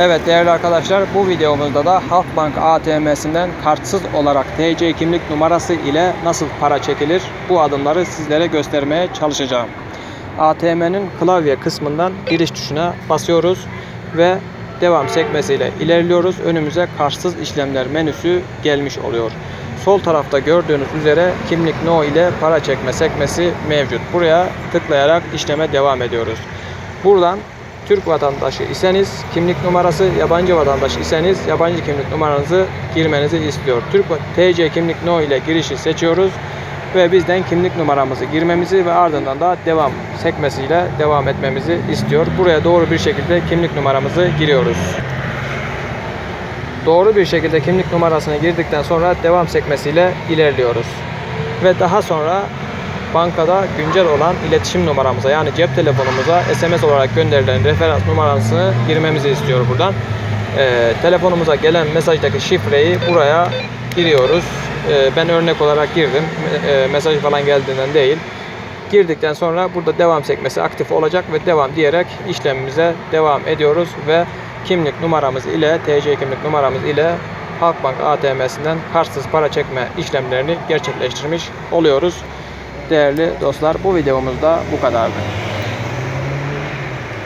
Evet değerli arkadaşlar bu videomuzda da Halkbank ATM'sinden kartsız olarak TC kimlik numarası ile nasıl para çekilir bu adımları sizlere göstermeye çalışacağım. ATM'nin klavye kısmından giriş tuşuna basıyoruz ve devam sekmesiyle ilerliyoruz. Önümüze kartsız işlemler menüsü gelmiş oluyor. Sol tarafta gördüğünüz üzere kimlik no ile para çekme sekmesi mevcut. Buraya tıklayarak işleme devam ediyoruz. Buradan Türk vatandaşı iseniz kimlik numarası, yabancı vatandaş iseniz yabancı kimlik numaranızı girmenizi istiyor. Türk TC kimlik no ile girişi seçiyoruz ve bizden kimlik numaramızı girmemizi ve ardından da devam sekmesiyle devam etmemizi istiyor. Buraya doğru bir şekilde kimlik numaramızı giriyoruz. Doğru bir şekilde kimlik numarasını girdikten sonra devam sekmesiyle ilerliyoruz. Ve daha sonra bankada güncel olan iletişim numaramıza yani cep telefonumuza SMS olarak gönderilen referans numarasını girmemizi istiyor buradan. Ee, telefonumuza gelen mesajdaki şifreyi buraya giriyoruz. Ee, ben örnek olarak girdim. Ee, mesaj falan geldiğinden değil. Girdikten sonra burada devam sekmesi aktif olacak ve devam diyerek işlemimize devam ediyoruz ve kimlik numaramız ile TC kimlik numaramız ile Halkbank ATM'sinden kartsız para çekme işlemlerini gerçekleştirmiş oluyoruz. Değerli dostlar bu videomuzda bu kadardı.